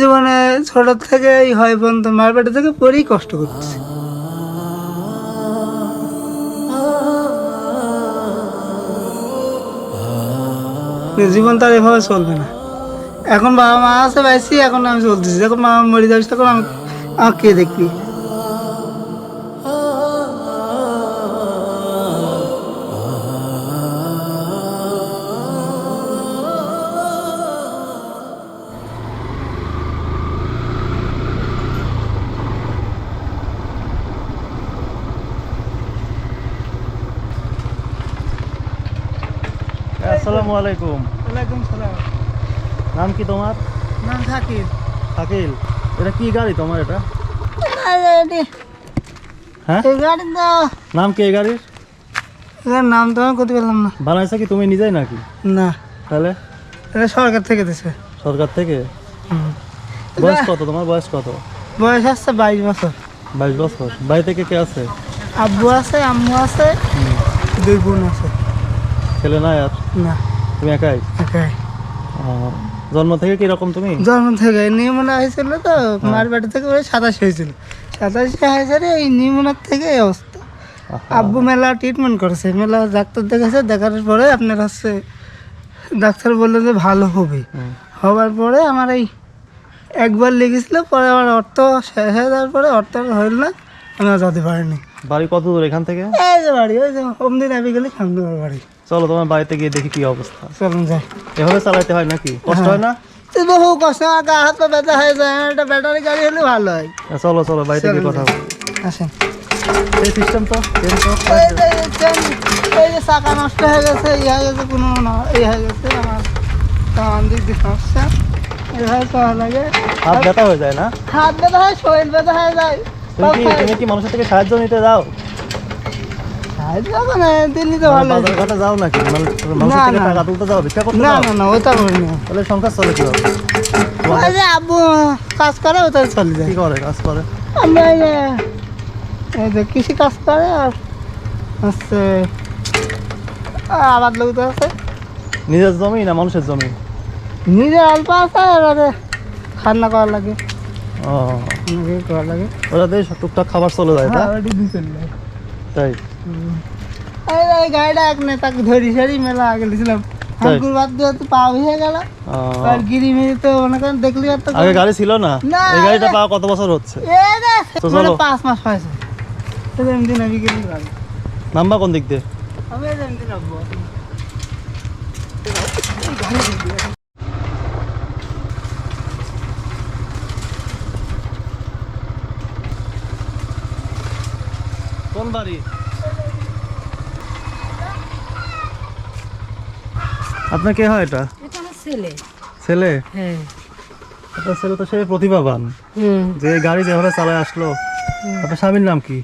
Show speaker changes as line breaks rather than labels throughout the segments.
জীবনে ছোট থেকে এই হয় পর্যন্ত মার পেটে থেকে পরেই কষ্ট করতেছি। জীবন তার এভাবে চলবে না। এখন বাবা মা আছে ভাইছি এখন আমি চলতেছি। যখন মা মরে যাবে তখন আমি আমাকে কে দেখবি?
আসসালামু আলাইকুম।
ওয়ালাইকুম সালাম।
নাম কি তোমার?
নাম থাকির
শাকিল। এটা কি গাড়ি তোমার এটা? হ্যাঁ?
এই গাড়ি তো।
নাম কি এই গাড়ির?
এটার নাম তো আমি করতে পারলাম না।
বানাইছে কি তুমি নিজেই নাকি?
না।
তাহলে?
এটা সরকার থেকে দিছে।
সরকার থেকে? বয়স কত তোমার? বয়স কত?
বয়স আসছে বাইশ বছর।
বাইশ বছর। বাড়ি থেকে কে আছে?
আব্বু আছে আম্মু আছে দুই বোন আছে।
ছেলে নাই আর?
না।
তুমি একাই?
একাই।
জন্ম থেকে কীরকম তুমি?
জন্ম থেকে নিউমোনা হয়েছিল তো মার বাড়ি থেকে ওই সাতাশ হয়েছিল। সাতাশে হয়েছে রে, এই নিউমোনার থেকে এই অবস্থা। আব্বু মেলা ট্রিটমেন্ট করেছে মেলা ডাক্তার দেখেছে দেখার পরে আপনার হচ্ছে ডাক্তার বলল যে ভালো হবে। হবার পরে আমার এই একবার লেগেছিল পরে আমার অর্থ শেষ হয়ে যাওয়ার পরে অর্থ হইল না আমি যেতে পারিনি।
বাড়ি কত দূর এখান থেকে?
এই যে বাড়ি ওই যে অমনি নাবি গেলে সামনে আমার বাড়ি।
চলো তোমার বাড়িতে গিয়ে দেখি কি অবস্থা।
চলুন যাই।
এভাবে চালাইতে হয় নাকি? কষ্ট হয় না?
বহু কষ্ট গা হাত পা ব্যথা হয়ে যায় একটা ব্যাটারি গাড়ি হলে ভালো হয়।
চলো চলো বাড়িতে গিয়ে কথা বলি।
আসেন।
এই সিস্টেম তো
এই যে এই এই চাকা নষ্ট হয়ে গেছে ই হয়ে গেছে কোনো না- ই হয়ে গেছে আমার কান দিক দিয়ে সমস্যা। এভাবে করা লাগে।
হাত ব্যথা হয়ে যায় না?
হাত ব্যথা হয় শরীর ব্যথা হয়ে যায়।
তুমি কি মানুষের থেকে সাহায্য নিতে যাও? মানে
ভালো
বাজার ঘাটে যাও নাকি? মানুষ মানুষের থেকে টাকা তুলতে যাও ভিক্ষা করতে
না না না ওটা করি না।
তাহলে সংসার চলে কীভাবে
ওই যে আব্বু কাজ করে ওটা চলে যায়।
কি করে কাজ করে?
আমরা এই যে এই যে কৃষি কাজ করে আর হচ্ছে আবাদ লোক আছে।
নিজের জমি না মানুষের জমি?
নিজে অল্প আছে আর খান্না করা লাগে।
ও।
করা লাগে।
দিয়ে টুকটাক খাবার চলে যায়
হ্যাঁ
তাই?
এই এই গাড়িটা এক নেতাকে ধরি সারি মেলা আগে দিয়েছিলাম
তাই?
বাদ দিয়ে তো পা গেল। আর গিরি মিরি তো মনে করেন দেখলি আর তো
আগে গাড়ি ছিল না?
না,
এই গাড়িটা পাওয়া কত বছর হচ্ছে? তো
মানে
চলো।
পাঁচ মাস হয়েছে। তো এমনি নামি গেলি গাড়ি।
নাম্বার কোন দিক দিয়ে?
আমি এমনি নামবো।
কোন বাড়ি? আপনার কে হয় এটা?
এটা আমার ছেলে।
ছেলে?
হ্যাঁ।
আপনার ছেলে তো সেই প্রতিভাবান।
হুম।
যে গাড়ি যেভাবে চালায় আসলো আপনার স্বামীর নাম কি?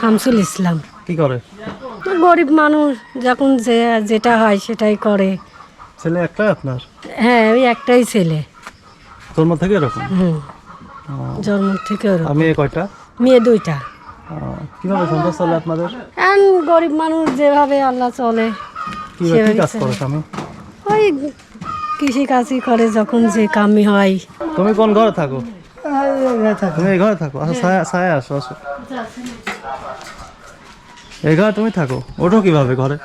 শামসুল ইসলাম।
কি করে?
গরিব মানুষ যখন যে যেটা হয় সেটাই করে।
ছেলে একটাই আপনার?
হ্যাঁ ওই একটাই ছেলে।
জন্ম থেকে এরকম?
হুম। জন্ম থেকে ওরকম।
আমি কয়টা?
মেয়ে দুইটা।
কীভাবে সংসার চলে আপনাদের?
গরিব মানুষ যেভাবে আল্লাহ চলে
কি কাজ করে স্বামী?
ওই কৃষি কাজই করে যখন যে কামি হয়।
তুমি কোন ঘরে থাকো। তুমি এই ঘরে থাকো? আচ্ছা ছায়া ছায়া আসো আসো। এই ঘরে তুমি থাকো? ওঠো কীভাবে ঘরে?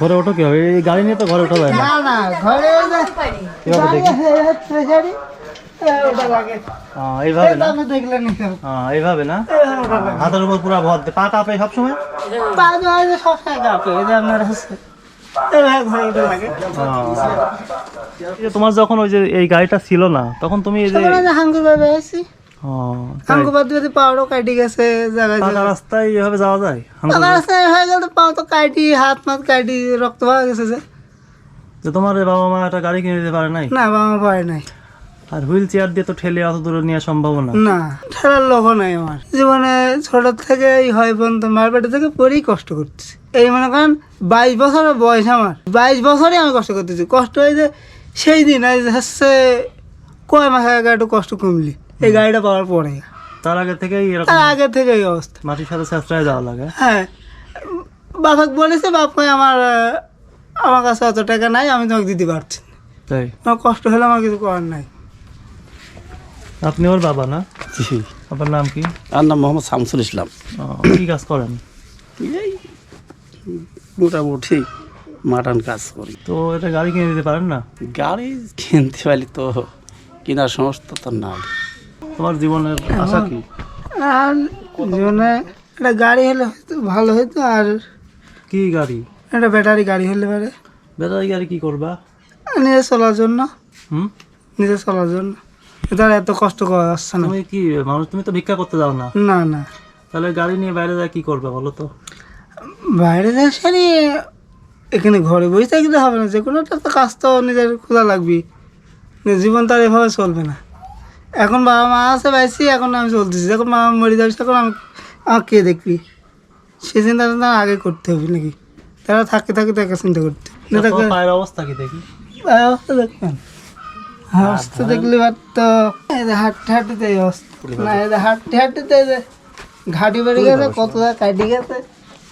ঘরে ওঠো কীভাবে? এই গাড়ি নিয়ে তো ঘরে ওঠা যায় না।
ঘরে
কীভাবে দেখি?
লাগে।
হ্যাঁ, এইভাবে না। হ্যাঁ এইভাবে না। হাতের উপর পুরো ভর দিয়ে পা কাঁপে সবসময়?
পা সবসময় কাঁপে, আপনার হচ্ছে, এইভাবে ঘরে ওটা লাগে।
এই যে তোমার যখন ওই যে এই গাড়িটা ছিল না তখন তুমি এই যে
হাঙ্গুর ভাবে আছি।
ও, তাই?
হাঙ্গুর বাদ দিয়ে পাউডার কাটি গেছে জায়গায়
রাস্তায় এভাবে যাওয়া যায়
পাকা রাস্তায় হয়ে গেল তো পাও তো কাটি হাত মাত কাটি রক্ত পাওয়া গেছে যে
যে তোমার বাবা মা একটা গাড়ি কিনে দিতে পারে নাই
না বাবা মা পারে নাই
আর হুইল চেয়ার দিয়ে তো ঠেলে অত দূরে নেওয়া সম্ভব না
না ঠেলার লোক নাই আমার। জীবনে ছোট থেকে এই হয় পর্যন্ত মার পেটে থেকে পরেই কষ্ট করতেছি। এই মনে করেন বাইশ বছরের বয়স আমার। বাইশ বছরই আমি কষ্ট করতেছি। কষ্ট হয় যে সেই দিন যে হচ্ছে কয় মাস আগে একটু কষ্ট কমলি। এই গাড়িটা পাওয়ার পরে।
তার আগে থেকেই এরকম
তার আগে থেকে এই অবস্থা।
মাটির সাথে চেষ্টায় যাওয়া লাগে।
হ্যাঁ। বাবাকে বলেছে বাপ কই আমার আমার কাছে অত টাকা নাই আমি তোমাকে দিতে পারছি না।
তাই?
আমার কষ্ট হলে আমার কিছু করার নাই।
আপনি ওর বাবা না?
জি।
আপনার নাম কি?
আর নাম মোহাম্মদ শামসুল ইসলাম।
ও, কি কাজ করেন?
এই মোটামুটি মাটান কাজ করি।
তো এটা গাড়ি কিনে দিতে পারেন না?
গাড়ি কিনতে পারি তো কেনার সমস্ত তো নাই।
তোমার জীবনের আশা কি?
আর জীবনে একটা গাড়ি হলে হয়তো ভালো হতো আর
কি গাড়ি?
একটা ব্যাটারি গাড়ি হলে পারে।
ব্যাটারি গাড়ি কি করবা?
নিজে চলার জন্য।
হুম?
নিজে চলার জন্য। তার এত কষ্ট করা যাচ্ছে না।
তুমি কি মানুষ তুমি তো ভিক্ষা করতে যাও না?
না না।
তাহলে গাড়ি নিয়ে বাইরে যায় কি করবে বলো তো?
বাইরে যাওয়া নিয়ে এখানে ঘরে বসে থাকলে হবে না যে কোনো একটা তো কাজ তো নিজের খোলা লাগবে জীবন তো আর এভাবে চলবে না। এখন বাবা মা আছে বাইছি এখন আমি চলতেছি। যখন মা মরে যাবে তখন আমি আমার কে দেখবি? সে চিন্তা তো আগে করতে হবে নাকি? তারা থাকতে থাকতে তাকে চিন্তা করতে
পায়ের অবস্থা কি দেখি?
এই অবস্থা দেখবেন। অবস্থা দেখলে এবার তো এই যে হাঁটতে হাঁটতে অবস্থা। না যে হাঁটতে হাঁটতে ঘাটি বেড়ে গেছে কত জায়গা কাটি গেছে।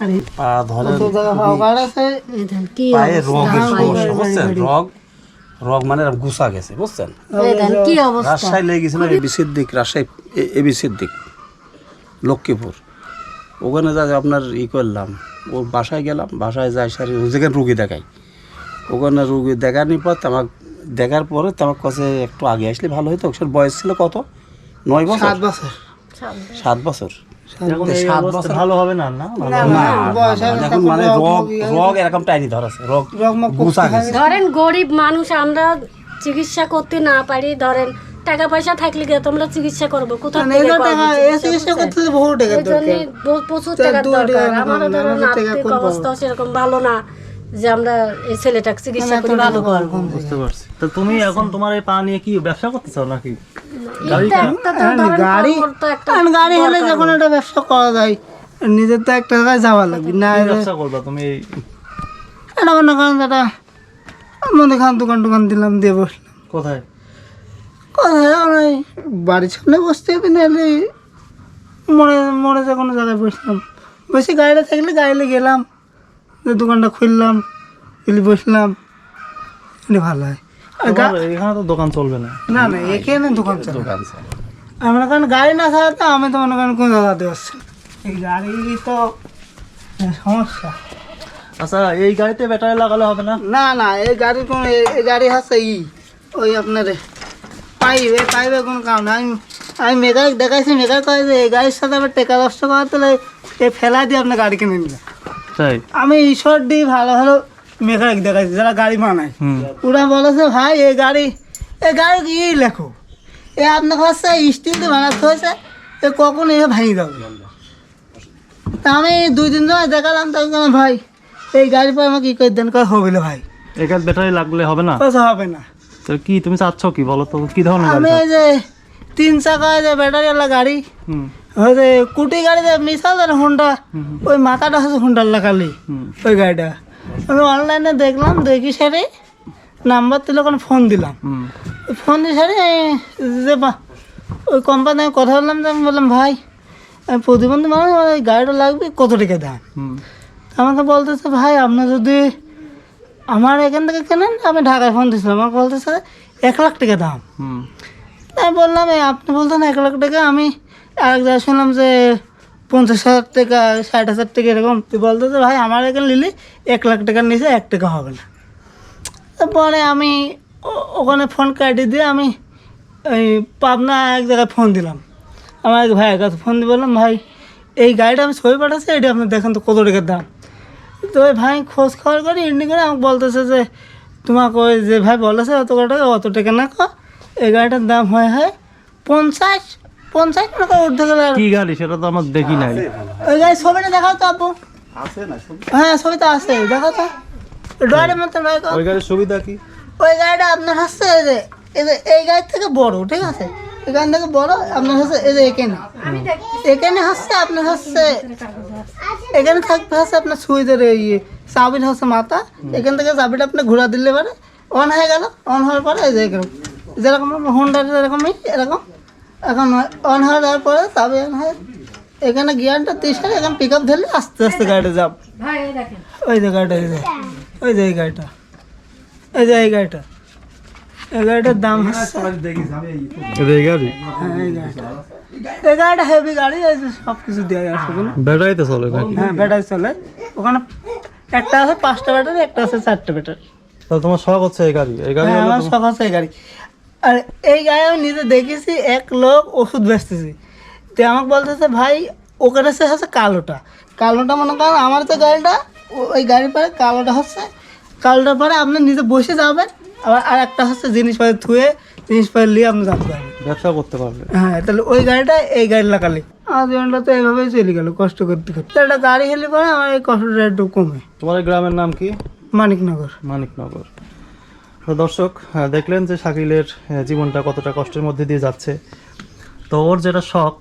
আর
পা ধরে
কত জায়গা ফাঁকা আছে
এই ধান কি
পায়ে রগের
হ্যাঁ,
বুঝছেন? রগ রগ মানে এরকম গুছা গেছে বুঝছেন
এই ধান কি অবস্থা?
রাজশাহী লেগে গেছিল এবিসির দিক রাজশাহী এবিসির দিক লক্ষ্মীপুর। ওখানে যা আপনার ই করলাম ওর বাসায় গেলাম বাসায় যাই সারি যেখানে রুগী দেখাই। ওখানে রুগী দেখানোর পর তামাক দেখার পরে তামাক কাছে একটু আগে আসলে ভালো হতো ওর বয়স ছিল কত? নয় বছর?
সাত বছর।
সাত বছর। সাত
ভালো হবে না? না
এখন মানে
রগ
রগ এরকম টাইনি ধরাছে রগ
ধরেন গরিব মানুষ আমরা চিকিৎসা করতে না পারি ধরেন টাকা পয়সা থাকলে গিয়ে তোমরা চিকিৎসা করব। কোথা থেকে
এগুলো
করব
টাকা এ চিকিৎসা করতে বহু টাকা
এই জন্য
দরকার
প্রচুর
তা
দরকার। আমারও
কম,
ধরুন
আমাদের টাকা
আর্থিক
কম পাবো।
অবস্থা সেরকম ভালো না। যে আমরা এই ছেলেটাকে চিকিৎসা করে ভালো করব।
বুঝতে পারছি। তো তুমি এখন তোমার এই পা নিয়ে কি ব্যবসা করতে চাও নাকি
একটা ধরেন
গাড়ি
একটা
গাড়ি হলে যখন একটা ব্যবসা করা যায় নিজের তো একটা জায়গায় যাওয়া লাগবে। না
ব্যবসা করবা তুমি
এটা মনে করেন যেটা মনে খান দোকান টোকান দিলাম দিয়ে বসলাম।
কোথায়?
কোথায়? ওই বাড়ির সামনে বসতে হবে নাহলে মনে মনে যে কোনো জায়গায় বসলাম। বসে গাড়িটা থাকলে গাড়িতে গেলাম। দোকানটা খুললাম খুলে বসলাম। এটা ভালো হয়।
এখানে তো দোকান চলবে না।
না না এখানে দোকান মনে গাড়ি না আমি তো মনে করেন কোন জায়গাতে পারছি এই গাড়ি তো সমস্যা।
আচ্ছা এই গাড়িতে ব্যাটারি লাগালে হবে না?
না না এই গাড়ির কোনো এই- গাড়ি আছে ই। ওই আপনার এই পাইপের কোনো কাম না আমি আমি মেকানিক দেখাইছি মেকানিক কয় যে এই গাড়ির সাথে আবার টেকা নষ্ট করার তাহলে এই ফেলা দিয়ে আপনার গাড়ি কিনে নিলাম
তাই?
আমি ঈশ্বর দিয়ে ভালো ভালো মেকানিক দেখাইছি যারা গাড়ি বানায়। ওরা বলেছে ভাই এই গাড়ি এই গাড়ি কি লেখো? এ আপনার হচ্ছে স্টিল দিয়ে বানাতে হয়েছে এ কখন এ ভাঙি যাবে তা আমি দুই দিন ধরে দেখালাম তাই ভাই এই গাড়ি পর আমাকে কি করে দেন? কয় হবে না ভাই।
এখানে ব্যাটারি লাগলে হবে না?
কথা হবে না।
তো কি তুমি চাচ্ছ কি বলো তো? কি ধরনের গাড়ি
আমি? যে তিন চাকা যে ব্যাটারিওয়ালা গাড়ি
হুম।
ওই কুটি গাড়িতে মিশাল না হুন্ডা ওই মাথাটা হচ্ছে হুন্ডার লাগালি ওই গাড়িটা। আমি অনলাইনে দেখলাম দেখি সেরে নাম্বার দিলে ওখানে ফোন দিলাম। ফোন দিয়ে সেরে যে বা- ওই কোম্পানি কথা বললাম যে আমি বললাম ভাই আমি প্রতিবন্ধী মানুষ আমার এই গাড়িটা লাগবে কত টাকা দাম? আমাকে বলতেছে ভাই আপনার যদি আমার এখান থেকে কেনেন আমি ঢাকায় ফোন দিয়েছিলাম। আমাকে বলতেছে এক লাখ টাকা দাম। আমি বললাম আপনি বলতেন এক লাখ টাকা আমি আরেক জায়গায় শুনলাম যে পঞ্চাশ হাজার টাকা, ষাট হাজার টাকা এরকম। তুই বলতো বলতেছে ভাই, আমার এখানে নিলে এক লাখ টাকার নিচে এক টাকা হবে না। তারপরে আমি ওখানে ফোন কাটিয়ে দিয়ে আমি এই পাবনা এক জায়গায় ফোন দিলাম। আমার এক ভাইয়ের কাছে ফোন দিয়ে বললাম, ভাই, এই গাড়িটা আমি ছবি পাঠাচ্ছি, এটা আপনি দেখেন তো কত টাকার দাম? তো ওই ভাই খোঁজ খবর করে ইন্ডি করে আমাকে বলতেছে যে, তোমাকে ওই যে ভাই বলেছে, অত টাকা অত টাকা না কো এই গাড়িটার দাম হয় হয় পঞ্চাশ পঞ্চাশ টাকা উঠতে গেলে আর-
কি গাড়ি সেটা তো আমার দেখি নাই।
ওই গাড়ি ছবিটা দেখাও তো আপু। হ্যাঁ ছবি? তো আছে দেখাও তো। ডয়ের মতো ভাই
ওই গাড়ির সুবিধা কি?
ওই গাড়িটা আপনার হচ্ছে এই যে এই যে এই গাড়ি থেকে বড় ঠিক আছে? এই গাড়ি থেকে বড় আপনার হচ্ছে এই যে এখানে। এখানে হচ্ছে আপনার হচ্ছে এখানে থাকবে হচ্ছে আপনার সুইচের এই চাবির হচ্ছে মাথা। এখান থেকে চাবিটা আপনি ঘোরা দিলে পারে। অন হয়ে গেল অন হওয়ার পরে এই যে এরকম। যেরকম হোন্ডার এরকমই এরকম। এখন অন হয়ে যাওয়ার পরে চাবি অন হয়। এখানে গিয়ারটা তিরিশ এখানে পিক আপ ধরলে আস্তে আস্তে গাড়িটা যাব
ভাই এই দেখেন।
ওই যে গাড়িটা এই যে ওই যে এই গাড়িটা এই যে এই গাড়িটা। এই গাড়িটার দাম
এই গাড়ি?
হ্যাঁ এই গাড়িটা। হেভি গাড়ি এই যে সব কিছু দেওয়া
ব্যাটারিতে চলে
হ্যাঁ ব্যাটারি চলে। ওখানে একটা আছে পাঁচটা ব্যাটারি একটা আছে চারটে ব্যাটারি
তাহলে তোমার শখ হচ্ছে এই গাড়ি। এই গাড়ি
হ্যাঁ আমার শখ আছে এই গাড়ি। আর এই গাড়ি আমি নিজে দেখেছি এক লোক ওষুধ বেচতেছি। তো আমাকে বলতেছে ভাই ওখানে সে হচ্ছে কালোটা। কালোটা মনে করেন আমার যে গাড়িটা ওই গাড়ির পরে কালোটা হচ্ছে। কালোটার পরে আপনি নিজে বসে যাবেন আবার আর একটা হচ্ছে জিনিসপত্র ধুয়ে জিনিসপত্র নিয়ে আপনি যেতে পারবেন
ব্যবসা করতে পারবে।
হ্যাঁ তাহলে ওই গাড়িটা এই গাড়ি লাগালে আমার জীবনটা তো এইভাবেই চলে গেল কষ্ট করতে করতে। তো একটা গাড়ি হেলে পরে আমার এই কষ্টটা একটু কমে।
তোমার গ্রামের নাম কি?
মানিকনগর।
মানিকনগর। তো দর্শক দেখলেন যে শাকিলের জীবনটা কতটা কষ্টের মধ্যে দিয়ে যাচ্ছে। তো ওর যেটা শখ,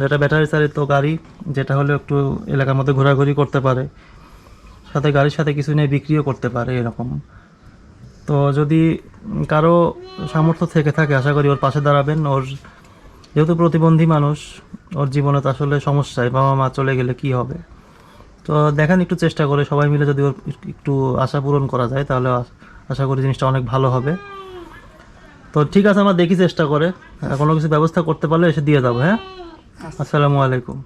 যেটা ব্যাটারি চালিত গাড়ি, যেটা হলো একটু এলাকার মধ্যে ঘোরাঘুরি করতে পারে, সাথে গাড়ির সাথে কিছু নিয়ে বিক্রিও করতে পারে এরকম। তো যদি কারও সামর্থ্য থেকে থাকে, আশা করি ওর পাশে দাঁড়াবেন। ওর যেহেতু প্রতিবন্ধী মানুষ, ওর জীবনে তো আসলে সমস্যায় বাবা মা চলে গেলে কি হবে? তো দেখেন, একটু চেষ্টা করে সবাই মিলে যদি ওর একটু আশা পূরণ করা যায়, তাহলে আশা করি জিনিসটা অনেক ভালো হবে। তো ঠিক আছে আমার দেখি চেষ্টা করে। কোনো কিছু ব্যবস্থা করতে পারলে এসে দিয়ে যাব হ্যাঁ? আসসালামু আলাইকুম।